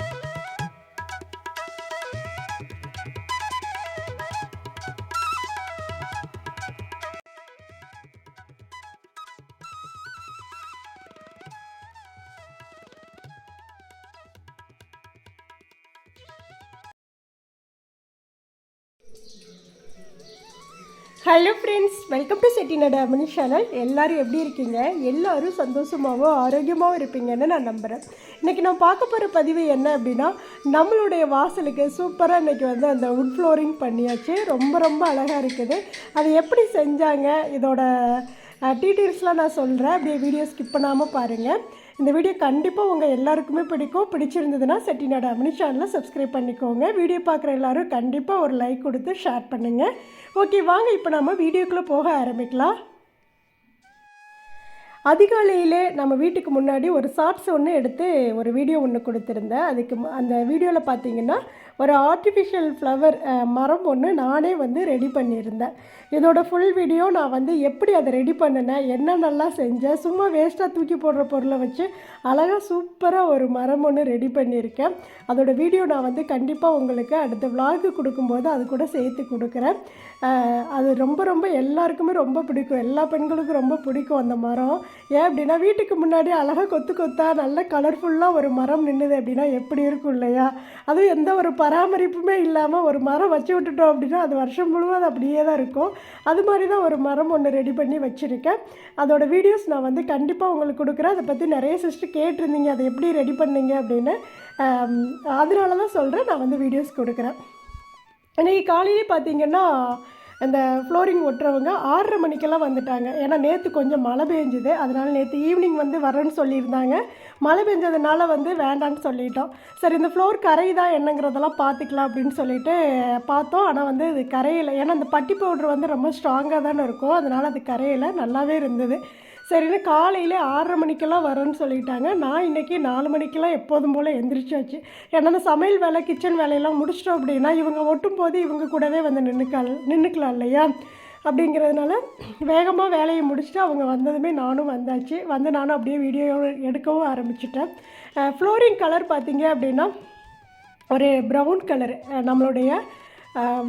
え! Hello friends welcome to செட்டினோட அமனி channel எல்லோரும் எப்படி இருக்கீங்க? எல்லோரும் சந்தோஷமாகவும் ஆரோக்கியமாகவும் இருப்பீங்கன்னு நான் நம்புகிறேன் இன்றைக்கி நான் பார்க்க போகிற பதிவு என்ன அப்படின்னா நம்மளுடைய வாசலுக்கு சூப்பராக இன்றைக்கி வந்து அந்த உட் ஃப்ளோரிங் பண்ணியாச்சு. ரொம்ப ரொம்ப அழகாக இருக்குது. அது எப்படி செஞ்சாங்க? இதோட டீட்டெயில்ஸ்லாம் நான் சொல்கிறேன் அப்படியே வீடியோ ஸ்கிப் பண்ணாமல் பாருங்கள் இந்த வீடியோ கண்டிப்பாக உங்கள் எல்லாருக்குமே பிடிக்கும். பிடிச்சிருந்ததுன்னா செட்டிநாடு அமினி சேனலை சப்ஸ்கிரைப் பண்ணிக்கோங்க. வீடியோ பார்க்குற எல்லோரும் கண்டிப்பாக ஒரு லைக் கொடுத்து ஷேர் பண்ணுங்கள் ஓகே வாங்க இப்போ நம்ம வீடியோக்குள்ளே போக ஆரம்பிக்கலாம். அதிகாலையிலே நம்ம வீட்டுக்கு முன்னாடி ஒரு ஷார்ட்ஸ் ஒன்று எடுத்து ஒரு வீடியோ ஒன்று கொடுத்துருந்தேன். அதுக்கு மு- அந்த வீடியோவில் பார்த்தீங்கன்னா ஒரு ஆர்டிஃபிஷியல் ஃப்ளவர் மரம் ஒன்று நானே வந்து ரெடி பண்ணியிருந்தேன். இதோட ஃபுல் வீடியோ நான் வந்து எப்படி அதை ரெடி பண்ணினேன் நல்லா செஞ்சேன் சும்மா வேஸ்ட்டாக தூக்கி போடுற பொருளை வச்சு அழகாக சூப்பராக ஒரு மரம் ஒன்று ரெடி பண்ணியிருக்கேன். அதோட வீடியோ நான் வந்து கண்டிப்பாக உங்களுக்கு அடுத்த vlog கொடுக்கும்போது அது கூட சேர்த்து கொடுக்குறேன். அது ரொம்ப ரொம்ப எல்லாருக்குமே ரொம்ப பிடிக்கும். எல்லா பெண்களுக்கும் ரொம்ப பிடிக்கும் அந்த மரம். ஏன் அப்படின்னா வீட்டுக்கு முன்னாடி அழகாக கொத்து கொத்தா நல்ல கலர்ஃபுல்லாக ஒரு மரம் நின்றுது அப்படின்னா எப்படி இருக்கும் இல்லையா? அதுவும் எந்த ஒரு பராமரிப்புமே இல்லாமல் ஒரு மரம் வச்சு விட்டுட்டோம் அப்படின்னா அது வருஷம் முழுவதும் அது அப்படியே தான் இருக்கும். அது மாதிரி தான் ஒரு மரம் ஒன்று ரெடி பண்ணி வச்சுருக்கேன். அதோட வீடியோஸ் நான் வந்து கண்டிப்பாக உங்களுக்கு கொடுக்குறேன். அதை பற்றி நிறைய சிஸ்டர் கேட்டிருந்தீங்க. அதை எப்படி ரெடி பண்ணீங்க அப்படின்னு. அதனால தான் சொல்கிறேன் நான் வந்து வீடியோஸ் கொடுக்குறேன். இன்றைக்கி காலையிலே பார்த்தீங்கன்னா அந்த ஃப்ளோரிங் ஒட்டுறவங்க ஆறரை மணிக்கெல்லாம் வந்துட்டாங்க. ஏன்னா நேற்று கொஞ்சம் மழை பெஞ்சுது. அதனால் நேற்று ஈவினிங் வந்து வரேன்னு சொல்லியிருந்தாங்க. மழை பெஞ்சதுனால வந்து வேண்டான்னு சொல்லிட்டோம். சரி இந்த ஃப்ளோர் கரையுதா என்னங்கிறதெல்லாம் பார்த்துக்கலாம் அப்படின்னு சொல்லிட்டு பார்த்தோம். ஆனால் வந்து இது கரையில ஏன்னா அந்த பட்டி பவுடர் வந்து ரொம்ப ஸ்ட்ராங்காக தானே இருக்கும். அதனால் அது கரையில நல்லாவே இருந்தது. சரின்னு காலையில் ஆறரை மணிக்கெல்லாம் வரேன்னு சொல்லிட்டாங்க. நான் இன்றைக்கி நாலு மணிக்கெல்லாம் எப்போதும் போல் எந்திரிச்சாச்சு. ஏன்னா சமையல் வேலை கிச்சன் வேலையெல்லாம் முடிச்சிட்டோம் அப்படின்னா இவங்க ஒட்டும் போது இவங்க கூடவே வந்து நின்றுக்கல் நின்றுக்கலாம் இல்லையா? அப்படிங்கிறதுனால வேகமாக வேலையை முடிச்சுட்டு அவங்க வந்ததுமே நானும் வந்தாச்சு. வந்து நானும் அப்படியே வீடியோ எடுக்கவும் ஆரம்பிச்சிட்டேன். ஃப்ளோரிங் கலர் பார்த்திங்க அப்படின்னா ஒரு ப்ரௌன் கலர் நம்மளுடைய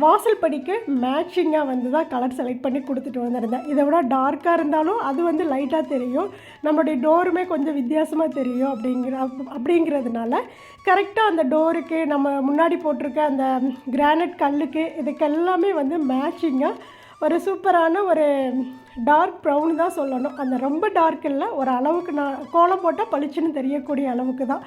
வாசல் படிக்கு மேட்சிங்காக வந்து தான் கலர் செலக்ட் பண்ணி கொடுத்துட்டு வந்திருந்தேன். இதை விட டார்க்காக இருந்தாலும் அது வந்து லைட்டாக தெரியும். நம்மளுடைய டோருமே கொஞ்சம் வித்தியாசமாக தெரியும் அப்படிங்கிற அப்படிங்கிறதுனால கரெக்டாக அந்த டோருக்கு நம்ம முன்னாடி போட்டிருக்க அந்த கிரானைட் கல்லுக்கு இதுக்கு எல்லாமே வந்து மேட்சிங்காக ஒரு சூப்பரான ஒரு டார்க் ப்ரௌன் தான் சொல்லணும். அந்த ரொம்ப டார்க் இல்லை ஒரு அளவுக்கு நான் கோலம் போட்டால் பளிச்சுன்னு தெரியக்கூடிய அளவுக்கு தான்.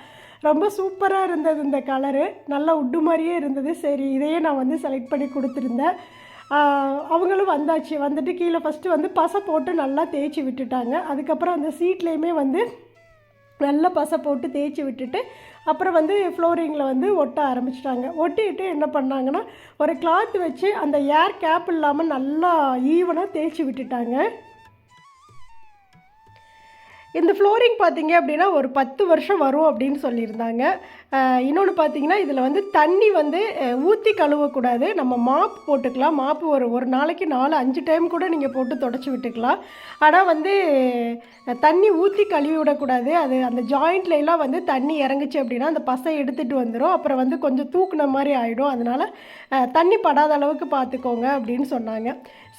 ரொம்ப சூப்பராக இருந்தது இந்த கலரு. நல்லா உட்டு மாதிரியே இருந்தது. சரி இதையே நான் வந்து செலக்ட் பண்ணி கொடுத்துருந்தேன். அவங்களும் வந்தாச்சு. வந்துட்டு கீழே ஃபஸ்ட்டு வந்து பசை போட்டு நல்லா தேய்ச்சி விட்டுட்டாங்க. அதுக்கப்புறம் அந்த சீட்லேயுமே வந்து நல்லா பசை போட்டு தேய்ச்சி விட்டுட்டு அப்புறம் வந்து ஃப்ளோரிங்கில் வந்து ஒட்ட ஆரம்பிச்சிட்டாங்க. ஒட்டிட்டு என்ன பண்ணாங்கன்னா ஒரு கிளாத் வச்சு அந்த ஏர் கேப் இல்லாமல் நல்லா ஈவனாக தேய்ச்சி விட்டுட்டாங்க. இந்த ஃப்ளோரிங் பார்த்தீங்க அப்படின்னா ஒரு பத்து வருஷம் வரும் அப்படின்னு சொல்லியிருந்தாங்க. இன்னொன்று பார்த்தீங்கன்னா இதில் வந்து தண்ணி வந்து ஊற்றி கழுவக்கூடாது. நம்ம மாப் போட்டுக்கலாம். மாப்பு ஒரு ஒரு நாளைக்கு நாலு அஞ்சு டைம் கூட நீங்கள் போட்டு தொடச்சி விட்டுக்கலாம். ஆனால் வந்து தண்ணி ஊற்றி கழுவி விடக்கூடாது. அது அந்த ஜாயிண்ட்லாம் வந்து தண்ணி இறங்குச்சு அப்படின்னா அந்த பசை எடுத்துகிட்டு வந்துடும் அப்புறம் வந்து கொஞ்சம் தூக்குன மாதிரி ஆகிடும் அதனால் தண்ணி படாத அளவுக்கு பார்த்துக்கோங்க அப்படின்னு சொன்னாங்க.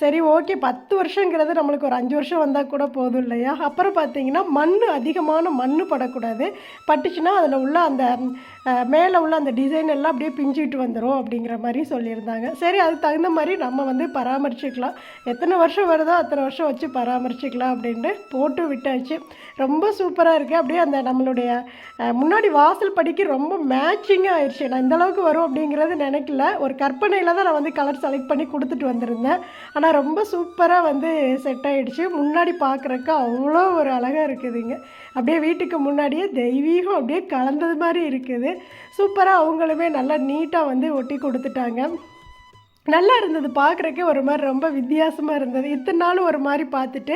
சரி ஓகே. பத்து வருஷங்கிறது நம்மளுக்கு ஒரு அஞ்சு வருஷம் வந்தால் கூட போதும் இல்லையா? அப்புறம் பார்த்தீங்கன்னா மண் அதிகமான மண் படக்கூடாது. பட்டுச்சுன்னா அதில் உள்ள அந்த மேலே உள்ள அந்த டிசைன் எல்லாம் அப்படியே பிஞ்சிட்டு வந்துடும் அப்படிங்கிற மாதிரி சொல்லியிருந்தாங்க. சரி அதுக்கு தகுந்த மாதிரி நம்ம வந்து பராமரிச்சுக்கலாம். எத்தனை வருஷம் வருதோ அத்தனை வருஷம் வச்சு பராமரிச்சுக்கலாம் அப்படின்ட்டு போட்டு விட்டாச்சு. ரொம்ப சூப்பராக இருக்குது அப்படியே அந்த நம்மளுடைய முன்னாடி வாசல் படிக்கு ரொம்ப மேட்சிங்காக ஆயிடுச்சு. நான் இந்தளவுக்கு வரும் அப்படிங்கிறது நினைக்கல. ஒரு கற்பனையில் தான் நான் வந்து கலர் செலக்ட் பண்ணி கொடுத்துட்டு வந்திருந்தேன். ஆனால் ரொம்ப சூப்பராக வந்து செட் ஆகிடுச்சு முன்னாடி பார்க்குறக்கு அவ்வளோ ஒரு அழகாக இருக்குதுங்க. அப்படியே வீட்டுக்கு முன்னாடியே தெய்வீகம் அப்படியே கலந்தது மாதிரி இருக்குது. சூப்பராக அவங்களுமே நல்லா நீட்டாக வந்து ஒட்டி கொடுத்துட்டாங்க. நல்லா இருந்தது பார்க்குறக்கே ஒரு மாதிரி ரொம்ப வித்தியாசமாக இருந்தது. இத்தனை நாள் ஒரு மாதிரி பார்த்துட்டு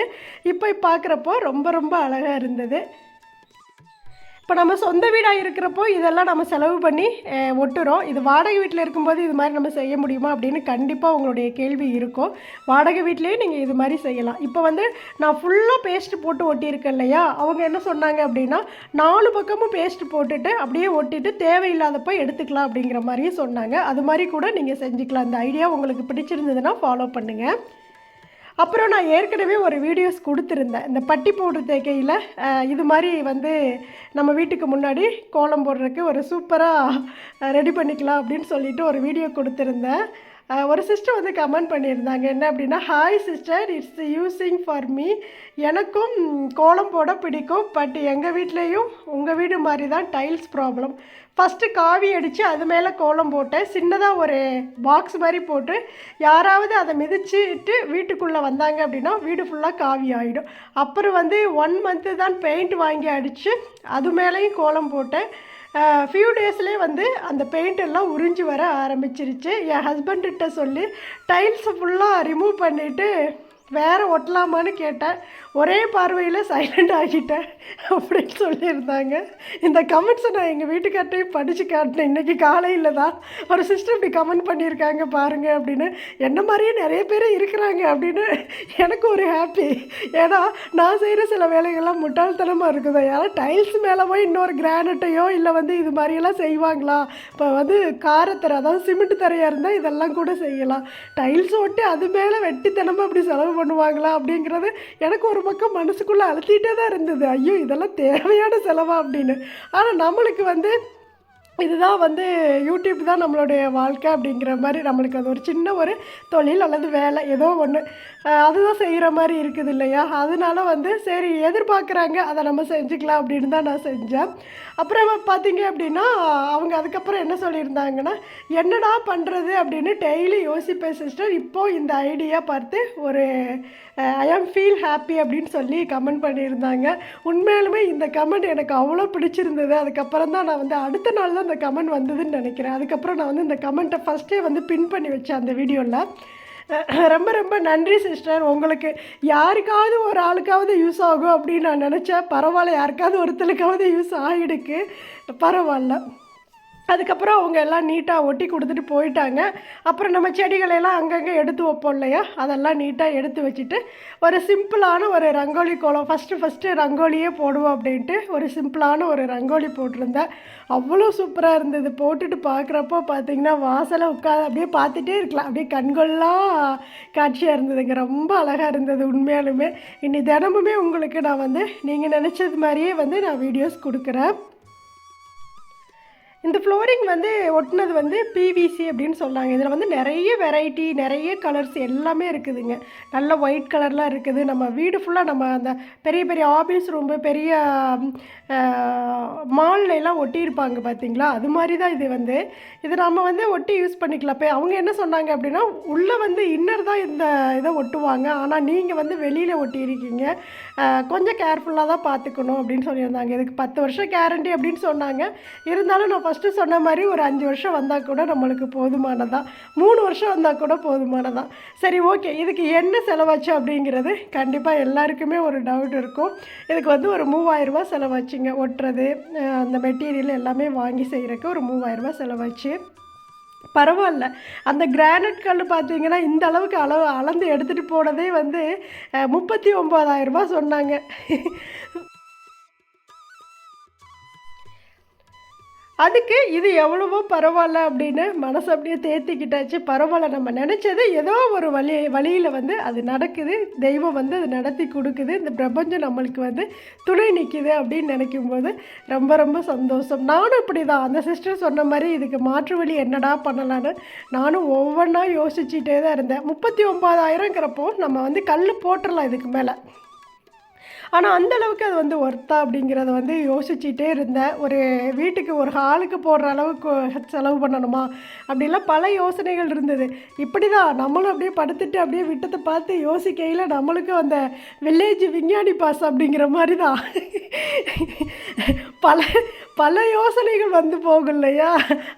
இப்போ பார்க்குறப்போ ரொம்ப ரொம்ப அழகாக இருந்தது. இப்போ நம்ம சொந்த வீடாக இருக்கிறப்போ இதெல்லாம் நம்ம செலவு பண்ணி ஒட்டுறோம். இது வாடகை வீட்டில் இருக்கும்போது இது மாதிரி நம்ம செய்ய முடியுமா அப்படின்னு கண்டிப்பாக உங்களுடைய கேள்வி இருக்கும். வாடகை வீட்லேயே நீங்கள் இது மாதிரி செய்யலாம். இப்போ வந்து நான் ஃபுல்லாக பேஸ்ட் போட்டு ஒட்டியிருக்கேன் இல்லையா? அவங்க என்ன சொன்னாங்க அப்படின்னா நாலு பக்கமும் பேஸ்ட் போட்டுட்டு அப்படியே ஒட்டிட்டு தேவையில்லாதப்போ எடுத்துக்கலாம் அப்படிங்கிற மாதிரியும் சொன்னாங்க. அது மாதிரி கூட நீங்கள் செஞ்சுக்கலாம். இந்த ஐடியா உங்களுக்கு பிடிச்சிருந்ததுன்னா ஃபாலோ பண்ணுங்கள் அப்புறம் நான் ஏற்கனவே ஒரு வீடியோஸ் கொடுத்துருந்தேன். இந்த பட்டி போடுற தேக்கையில் இது மாதிரி வந்து நம்ம வீட்டுக்கு முன்னாடி கோலம் போடுறதுக்கு ஒரு சூப்பராக ரெடி பண்ணிக்கலாம் அப்படின்னு சொல்லிட்டு ஒரு வீடியோ கொடுத்துருந்தேன். ஒரு சிஸ்டர் வந்து கமெண்ட் பண்ணியிருந்தாங்க. என்ன அப்படின்னா hi sister it's using for me எனக்கும் கோலம் போட பிடிக்கும். பட் எங்கள் வீட்லேயும் உங்கள் வீடு மாதிரி தான் டைல்ஸ் ப்ராப்ளம் ஃபஸ்ட்டு காவி அடித்து அது மேலே கோலம் போட்டேன். சின்னதாக ஒரு பாக்ஸ் மாதிரி போட்டு யாராவது அதை மிதிச்சுட்டு வீட்டுக்குள்ளே வந்தாங்க அப்படின்னா வீடு ஃபுல்லாக காவி ஆகிடும் அப்புறம் வந்து ஒன் மந்த்து தான் பெயிண்ட் வாங்கி அடித்து அது மேலேயும் கோலம் போட்டேன். ஃபியூ டேஸ்லேயே வந்து அந்த பெயிண்ட் எல்லாம் உறிஞ்சி வர ஆரம்பிச்சிருச்சு. என் ஹஸ்பண்ட்கிட்ட சொல்லி டைல்ஸை ஃபுல்லாக ரிமூவ் பண்ணிவிட்டு வேறு ஒட்டலாமான்னு கேட்டேன். ஒரே பார்வையில் சைலண்ட் ஆகிட்டேன். அப்படின்னு சொல்லியிருந்தாங்க. இந்த கமெண்ட்ஸை நான் எங்கள் வீட்டுக்கார்ட்டையும் படித்து காட்டினேன். இன்றைக்கி காலையில் தான். ஒரு சிஸ்டர் இப்படி கமெண்ட் பண்ணியிருக்காங்க பாருங்கள் அப்படின்னு. என்ன மாதிரியே நிறைய பேர் இருக்கிறாங்க அப்படின்னு எனக்கு ஒரு ஹாப்பி ஏன்னா நான் செய்கிற சில வேலைகள்லாம் முட்டாள்தனமாக இருக்குது. ஏன்னா டைல்ஸ் மேலே போய் இன்னொரு கிரானைட்டையோ இல்லை வந்து இது மாதிரியெல்லாம் செய்வாங்களா? இப்போ வந்து காரத்தரை அதாவது சிமெண்ட் தரையாக இருந்தால் இதெல்லாம் கூட செய்யலாம். டைல்ஸ் ஒட்டி அது மேலே வெட்டித்தனமாக அப்படி செலவு பண்ணுவாங்களா அப்படிங்கிறது எனக்கு ஒரு பக்கம் மனசுக்குள்ளே அழுத்திட்டே தான் இருந்தது. ஐயோ இதெல்லாம் தேவையான செலவா அப்படின்னு. ஆனால் நம்மளுக்கு வந்து இதுதான் வந்து யூடியூப் தான் நம்மளுடைய வாழ்க்கை அப்படிங்கிற மாதிரி நம்மளுக்கு அது ஒரு சின்ன ஒரு தொழில் அல்லது வேலை ஏதோ ஒன்று அதுதான் செய்கிற மாதிரி இருக்குது இல்லையா? அதனால வந்து சரி எதிர்பார்க்குறாங்க அதை நம்ம செஞ்சுக்கலாம் அப்படின்னு தான் நான் செஞ்சேன். அப்புறம் பார்த்தீங்க அப்படின்னா அவங்க அதுக்கப்புறம் என்ன சொல்லியிருந்தாங்கன்னா என்னடா பண்ணுறது அப்படின்னு டெய்லி யோசிப்பேன் சிஸ்டர் இப்போது இந்த ஐடியா பார்த்து ஒரு ஐ ஆம் ஃபீல் ஹாப்பி அப்படின்னு சொல்லி கமெண்ட் பண்ணியிருந்தாங்க. உண்மையிலுமே இந்த கமெண்ட் எனக்கு அவ்வளோ பிடிச்சிருந்தது. அதுக்கப்புறம் தான் நான் வந்து அடுத்த நாள் தான் இந்த கமெண்ட் வந்ததுன்னு நினைக்கிறேன். அதுக்கப்புறம் நான் வந்து இந்த கமெண்ட்டை ஃபஸ்ட்டே வந்து பின் பண்ணி வச்சேன் அந்த வீடியோவில் ரொம்ப ரொம்ப நன்றி சிஸ்டர் உங்களுக்கு யாருக்காவது ஒரு ஆளுக்காவது யூஸ் ஆகும் அப்படின்னு நான் நினச்சேன். பரவாயில்ல யாருக்காவது ஒருத்தருக்காவது யூஸ் ஆகிடுக்கு பரவாயில்ல. அதுக்கப்புறம் அவங்க எல்லாம் நீட்டாக ஒட்டி கொடுத்துட்டு போயிட்டாங்க. அப்புறம் நம்ம செடிகளையெல்லாம் அங்கங்கே எடுத்து வைப்போம் இல்லையா? அதெல்லாம் நீட்டாக எடுத்து வச்சுட்டு ஒரு சிம்பிளான ஒரு ரங்கோலி கோலம். ஃபஸ்ட்டு ஃபஸ்ட்டு ரங்கோலியே போடுவோம் அப்படின்ட்டு ஒரு சிம்பிளான ஒரு ரங்கோலி போட்டிருந்தேன். அவ்வளோ சூப்பராக இருந்தது. போட்டுட்டு பார்க்குறப்போ பார்த்தீங்கன்னா வாசலை உட்காந்து அப்படியே பார்த்துட்டே இருக்கலாம். அப்படியே கண்கொள்ளா காட்சியாக இருந்ததுங்க. ரொம்ப அழகாக இருந்தது உண்மையாலுமே. இனி தினமுமே உங்களுக்கு நான் வந்து நீங்கள் நினச்சது மாதிரியே வந்து நான் வீடியோஸ் கொடுக்குறேன். இந்த ஃப்ளோரிங் வந்து ஒட்டினது வந்து பிவிசி அப்படின்னு சொன்னாங்க இதில் வந்து நிறைய வெரைட்டி நிறைய கலர்ஸ் எல்லாமே இருக்குதுங்க. நல்ல ஒயிட் கலர்லாம் இருக்குது. நம்ம வீடு ஃபுல்லாக நம்ம அந்த பெரிய பெரிய ஆஃபீஸ் ரூம்பு பெரிய மால்ல எல்லாம் ஒட்டியிருப்பாங்க பார்த்தீங்களா அது மாதிரி தான் இது வந்து. இது நம்ம வந்து ஒட்டி யூஸ் பண்ணிக்கலாம். இப்போ அவங்க என்ன சொன்னாங்க அப்படின்னா உள்ளே வந்து இன்னர் தான் இந்த இதை ஒட்டுவாங்க. ஆனால் நீங்கள் வந்து வெளியில் ஒட்டியிருக்கீங்க. கொஞ்சம் கேர்ஃபுல்லாக தான் பார்த்துக்கணும் அப்படின்னு சொல்லியிருந்தாங்க. இதுக்கு பத்து வருஷம் கேரண்டி அப்படின்னு சொன்னாங்க. இருந்தாலும் நான் ஃபஸ்ட்டு சொன்ன மாதிரி ஒரு அஞ்சு வருஷம் வந்தால் கூட நம்மளுக்கு போதுமானதான் மூணு வருஷம் வந்தால் கூட போதுமானதான் சரி ஓகே இதுக்கு என்ன செலவாச்சு அப்படிங்கிறது கண்டிப்பாக எல்லாருக்குமே ஒரு டவுட் இருக்கும். இதுக்கு வந்து ஒரு மூவாயிரரூபா செலவாச்சுங்க. ஒட்டுறது அந்த மெட்டீரியல் எல்லாமே வாங்கி செய்கிறதுக்கு ஒரு மூவாயிரரூபா செலவாச்சு. பரவாயில்ல. அந்த கிரானைட் கல் பார்த்தீங்கன்னா இந்த அளவுக்கு அளவு அளந்து எடுத்துகிட்டு போனதே வந்து முப்பத்தி ஒம்பதாயிரரூபா சொன்னாங்க. அதுக்கு இது எவ்வளவோ பரவாயில்ல அப்படின்னு மனசு அப்படியே தேத்திக்கிட்டாச்சு. பரவாயில்ல நம்ம நினச்சது ஏதோ ஒரு வழி வழியில் வந்து அது நடக்குது. தெய்வம் வந்து அது நடத்தி கொடுக்குது. இந்த பிரபஞ்சம் நம்மளுக்கு வந்து துணை நிற்கிது அப்படின்னு நினைக்கும் போது ரொம்ப ரொம்ப சந்தோஷம். நானும் இப்படி தான் அந்த சிஸ்டர் சொன்ன மாதிரி இதுக்கு மாற்று வழி என்னடா பண்ணலான்னு நானும் ஒவ்வொன்றா யோசிச்சுட்டே தான் இருந்தேன். முப்பத்தி ஒம்பதாயிரங்கிறப்போ நம்ம வந்து கல் போட்டுடலாம் இதுக்கு மேலே. ஆனால் அந்த அளவுக்கு அது வந்து ஒர்த்தா அப்படிங்கிறத வந்து யோசிச்சுட்டே இருந்தேன். ஒரு வீட்டுக்கு ஒரு ஹாலுக்கு போடுற அளவுக்கு செலவு பண்ணணுமா அப்படிலாம் பல யோசனைகள் இருந்தது. இப்படி தான் நம்மளும் அப்படியே படுத்துட்டு அப்படியே விட்டத்தை பார்த்து யோசிக்கையில் நம்மளுக்கும் அந்த வில்லேஜ் விஞ்ஞானி பாஸ் அப்படிங்கிற மாதிரி தான் பல பல யோசனைகள் வந்து போகும் இல்லையா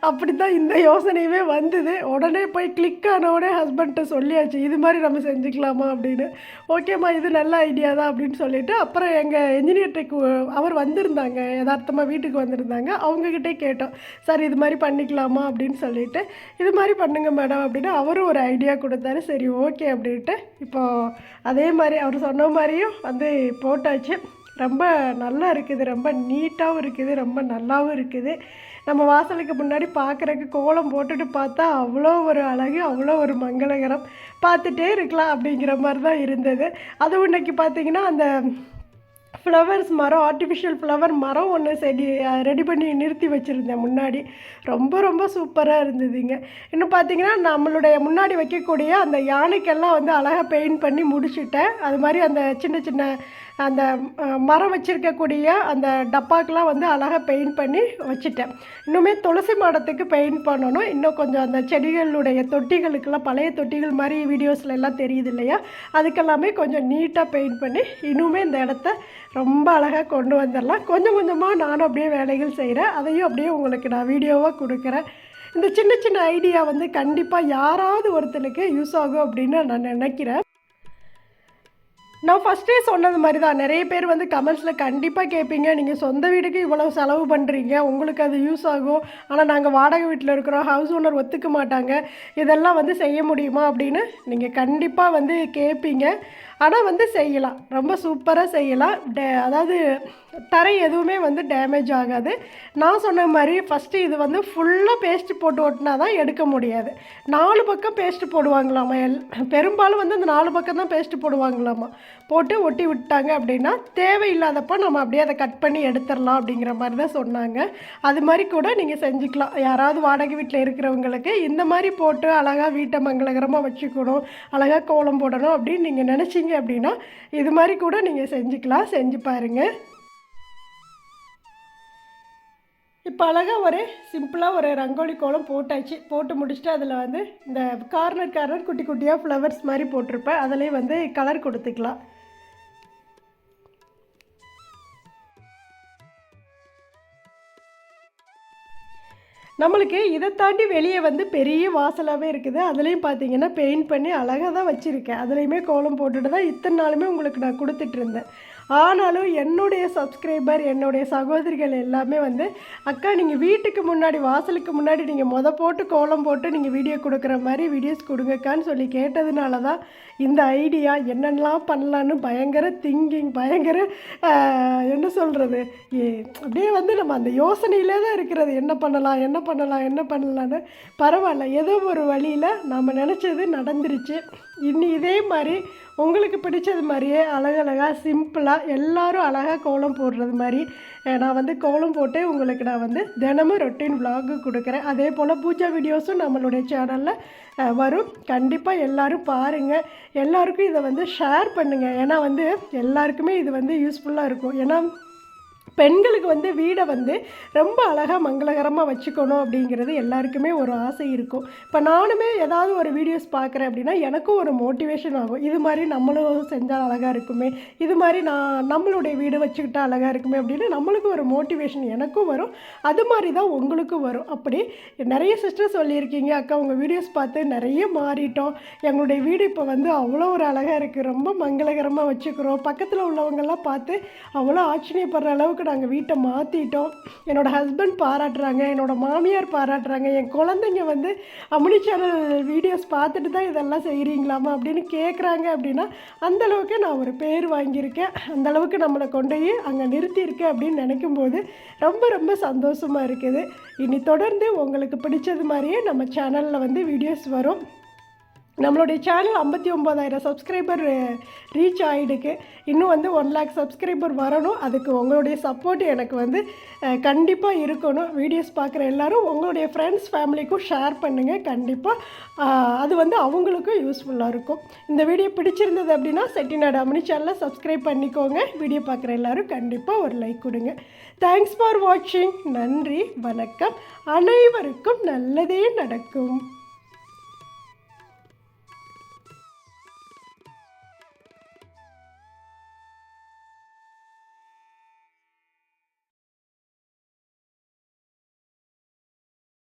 அப்படி தான் இந்த யோசனையுமே வந்தது. உடனே போய் கிளிக் ஆன உடனே ஹஸ்பண்ட்டை சொல்லியாச்சு இது மாதிரி நம்ம செஞ்சுக்கலாமா? அப்படின்னு. ஓகேம்மா இது நல்ல ஐடியா தான் அப்படின்னு சொல்லிவிட்டு அப்புறம் எங்கள் என்ஜினியர்கிட்ட அவர் வந்திருந்தாங்க யதார்த்தமாக வீட்டுக்கு வந்திருந்தாங்க. அவங்கக்கிட்டே கேட்டோம் சார் இது மாதிரி பண்ணிக்கலாமா? அப்படின்னு சொல்லிவிட்டு இது மாதிரி பண்ணுங்கள் மேடம் அப்படின்னு அவரும் ஒரு ஐடியா கொடுத்தாரு. சரி ஓகே அப்படின்ட்டு இப்போது அதே மாதிரி அவர் சொன்ன மாதிரியும் வந்து போட்டாச்சு. ரொம்ப நல்லா இருக்குது ரொம்ப நீட்டாகவும் இருக்குது ரொம்ப நல்லாவும் இருக்குது. நம்ம வாசலுக்கு முன்னாடி பார்க்குறக்கு கோலம் போட்டுட்டு பார்த்தா அவ்வளோ ஒரு அழகு அவ்வளோ ஒரு மங்களகரம். பார்த்துட்டே இருக்கலாம் அப்படிங்கிற மாதிரி தான் இருந்தது. அதுவும் இன்றைக்கி பார்த்திங்கன்னா அந்த ஃப்ளவர்ஸ் மரம் ஆர்டிஃபிஷியல் ஃப்ளவர் மரம் ஒன்று செடி ரெடி பண்ணி நிறுத்தி வச்சுருந்தேன் முன்னாடி. ரொம்ப ரொம்ப சூப்பராக இருந்ததுங்க. இன்னும் பார்த்தீங்கன்னா நம்மளுடைய முன்னாடி வைக்கக்கூடிய அந்த யானைக்கெல்லாம் வந்து அழகாக பெயிண்ட் பண்ணி முடிச்சுட்டேன். அது மாதிரி அந்த சின்ன சின்ன அந்த மரம் வச்சுருக்கக்கூடிய அந்த டப்பாக்கெலாம் வந்து அழகாக பெயிண்ட் பண்ணி வச்சுட்டேன். இன்னுமே துளசி மாடத்துக்கு பெயிண்ட் பண்ணணும். இன்னும் கொஞ்சம் அந்த செடிகளுடைய தொட்டிகளுக்கெல்லாம் பழைய தொட்டிகள் மாதிரி வீடியோஸில் எல்லாம் தெரியுது இல்லையா? அதுக்கெல்லாமே கொஞ்சம் நீட்டாக பெயிண்ட் பண்ணி இன்னுமே இந்த இடத்த ரொம்ப அழகாக கொண்டு வந்துடலாம். கொஞ்சம் கொஞ்சமாக நானும் அப்படியே வேலைகள் செய்கிறேன் அதையும் அப்படியே உங்களுக்கு நான் வீடியோவாக கொடுக்குறேன். இந்த சின்ன சின்ன ஐடியா வந்து கண்டிப்பாக யாராவது ஒருத்தனுக்கு யூஸ் ஆகும் அப்படின்னு நான் நினைக்கிறேன். நான் ஃபஸ்ட்டே சொன்னது மாதிரி தான் நிறைய பேர் வந்து கமெண்ட்ஸில் கண்டிப்பாக கேட்பீங்க. நீங்கள் சொந்த வீடுக்கு இவ்வளோ செலவு பண்ணுறீங்க உங்களுக்கு அது யூஸ் ஆகும். ஆனால் நாங்கள் வாடகை வீட்டில் இருக்கிறோம். ஹவுஸ் ஓனர் ஒத்துக்க மாட்டாங்க. இதெல்லாம் வந்து செய்ய முடியுமா அப்படின்னு நீங்கள் கண்டிப்பாக வந்து கேட்பீங்க. ஆனால் வந்து செய்யலாம். ரொம்ப சூப்பராக செய்யலாம். டே அதாவது தரை எதுவுமே வந்து டேமேஜ் ஆகாது. நான் சொன்ன மாதிரி ஃபஸ்ட்டு இது வந்து ஃபுல்லாக பேஸ்ட்டு போட்டு ஓட்டினா தான் எடுக்க முடியாது. நாலு பக்கம் பேஸ்ட்டு போடுவாங்களாமா? எல் பெரும்பாலும் வந்து அந்த நாலு பக்கம் தான் பேஸ்ட்டு போடுவாங்களாமா? போட்டு ஒட்டி விட்டாங்க அப்படின்னா தேவையில்லாதப்போ நம்ம அப்படியே அதை கட் பண்ணி எடுத்துடலாம் அப்படிங்கிற மாதிரி தான் சொன்னாங்க. அது மாதிரி கூட நீங்கள் செஞ்சுக்கலாம். யாராவது வாடகை வீட்டில் இருக்கிறவங்களுக்கு இந்த மாதிரி போட்டு அழகாக வீட்டை மங்களகரமாக வச்சுக்கணும் அழகாக கோலம் போடணும் அப்படின்னு நீங்கள் நினச்சிங்க அப்படின்னா இது மாதிரி கூட நீங்கள் செஞ்சுக்கலாம். செஞ்சு பாருங்கள் இப்போ அழகாக ஒரு சிம்பிளாக ஒரு ரங்கோலி கோலம் போட்டாச்சு. போட்டு முடிச்சுட்டு அதில் வந்து இந்த கார்னர் கார்னர் குட்டி குட்டியாக ஃப்ளவர்ஸ் மாதிரி போட்டிருப்பேன். அதிலே வந்து கலர் கொடுத்துக்கலாம். நம்மளுக்கு இதை தாண்டி வெளியே வந்து பெரிய வாசலாகவே இருக்குது. அதுலேயும் பார்த்தீங்கன்னா பெயிண்ட் பண்ணி அழகாக தான் வச்சுருக்கேன். அதுலேயுமே கோலம் போட்டுட்டு தான் இத்தனை நாளுமே உங்களுக்கு நான் கொடுத்துட்ருந்தேன் ஆனாலும் என்னுடைய சப்ஸ்கிரைபர் என்னுடைய சகோதரிகள் எல்லாமே வந்து அக்கா நீங்கள் வீட்டுக்கு முன்னாடி வாசலுக்கு முன்னாடி நீங்கள் மொத போட்டு கோலம் போட்டு நீங்கள் வீடியோ கொடுக்குற மாதிரி வீடியோஸ் கொடுங்கக்கான்னு சொல்லி கேட்டதுனால தான் இந்த ஐடியா என்னென்னலாம் பண்ணலான்னு பயங்கர திங்கிங் பயங்கர என்ன சொல்கிறது அப்படியே வந்து நம்ம அந்த யோசனையிலே தான் இருக்கிறது. என்ன பண்ணலாம் என்ன பண்ணலாம் என்ன பண்ணலான்னு பரவாயில்ல. ஏதோ ஒரு வழியில் நம்ம நினச்சது நடந்துருச்சு. இன்னி இதே மாதிரி உங்களுக்கு பிடிச்சது மாதிரியே அழகழகாக சிம்பிளாக எல்லாரும் அழகாக கோலம் போடுறது மாதிரி நான் வந்து கோலம் போட்டு உங்களுக்கு நான் வந்து தினமும் ரொட்டீன் விலாகு கொடுக்குறேன். அதே போல் பூஜா வீடியோஸும் நம்மளுடைய சேனலில் வரும். கண்டிப்பாக எல்லாரும் பாருங்கள் எல்லாருக்கும் இதை வந்து ஷேர் பண்ணுங்கள் ஏன்னா வந்து எல்லாருக்குமே இது வந்து யூஸ்ஃபுல்லாக இருக்கும். ஏன்னா பெண்களுக்கு வந்து வீடை வந்து ரொம்ப அழகாக மங்களகரமாக வச்சுக்கணும் அப்படிங்கிறது எல்லாருக்குமே ஒரு ஆசை இருக்கும். இப்போ நானுமே ஏதாவது ஒரு வீடியோஸ் பார்க்குறேன் அப்படின்னா எனக்கும் ஒரு மோட்டிவேஷன் ஆகும். இது மாதிரி நம்மளும் செஞ்சால் அழகாக இருக்குமே இது மாதிரி நான் நம்மளுடைய வீடு வச்சுக்கிட்டா அழகாக இருக்குமே அப்படின்னு நம்மளுக்கும் ஒரு மோட்டிவேஷன் எனக்கும் வரும். அது மாதிரி தான் உங்களுக்கும் வரும். அப்படி நிறைய சிஸ்டர் சொல்லியிருக்கீங்க அக்கா உங்கள் வீடியோஸ் பார்த்து நிறைய மாறிட்டோம். எங்களுடைய வீடு இப்போ வந்து அவ்வளோ ஒரு அழகாக இருக்குது ரொம்ப மங்களகரமாக வச்சுக்கிறோம். பக்கத்தில் உள்ளவங்கெல்லாம் பார்த்து அவ்வளோ ஆச்சரியப்படுற அளவுக்கு நாங்கள் வீட்டை மாற்றிட்டோம் என்னோட ஹஸ்பண்ட் பாராட்டுறாங்க என்னோட மாமியார் பாராட்டுறாங்க என் குழந்தைங்க வந்து அம்னி சேனல் வீடியோஸ் பார்த்துட்டு தான் இதெல்லாம் செய்கிறீங்களாமா அப்படின்னு கேட்குறாங்க அப்படின்னா அந்த அளவுக்கு நான் ஒரு பேர் வாங்கியிருக்கேன். அந்தளவுக்கு நம்மளை கொண்டு போய் அங்கே நிறுத்தியிருக்கேன் அப்படின்னு நினைக்கும் போது ரொம்ப ரொம்ப சந்தோஷமாக இருக்குது. இனி தொடர்ந்து உங்களுக்கு பிடிச்சது மாதிரியே நம்ம சேனலில் வந்து வீடியோஸ் வரும். நம்மளுடைய சேனல் ஐம்பத்தி ஒம்பதாயிரம் சப்ஸ்கிரைபர் ரீச் ஆகிடுக்கு இன்னும் வந்து ஒன் லேக் சப்ஸ்கிரைபர் வரணும். அதுக்கு உங்களுடைய சப்போர்ட் எனக்கு வந்து கண்டிப்பாக இருக்கணும். வீடியோஸ் பார்க்குற எல்லாரும் உங்களுடைய ஃப்ரெண்ட்ஸ் ஃபேமிலிக்கும் ஷேர் பண்ணுங்கள் கண்டிப்பாக அது வந்து அவங்களுக்கும் யூஸ்ஃபுல்லாக இருக்கும். இந்த வீடியோ பிடிச்சிருந்தது அப்படின்னா செட்டிநாடு அம்மனி சேனலை சப்ஸ்கிரைப் பண்ணிக்கோங்க. வீடியோ பார்க்குற எல்லாரும் கண்டிப்பாக ஒரு லைக் கொடுங்க. தேங்க்ஸ் ஃபார் வாட்சிங் நன்றி வணக்கம். அனைவருக்கும் நல்லதே நடக்கும்.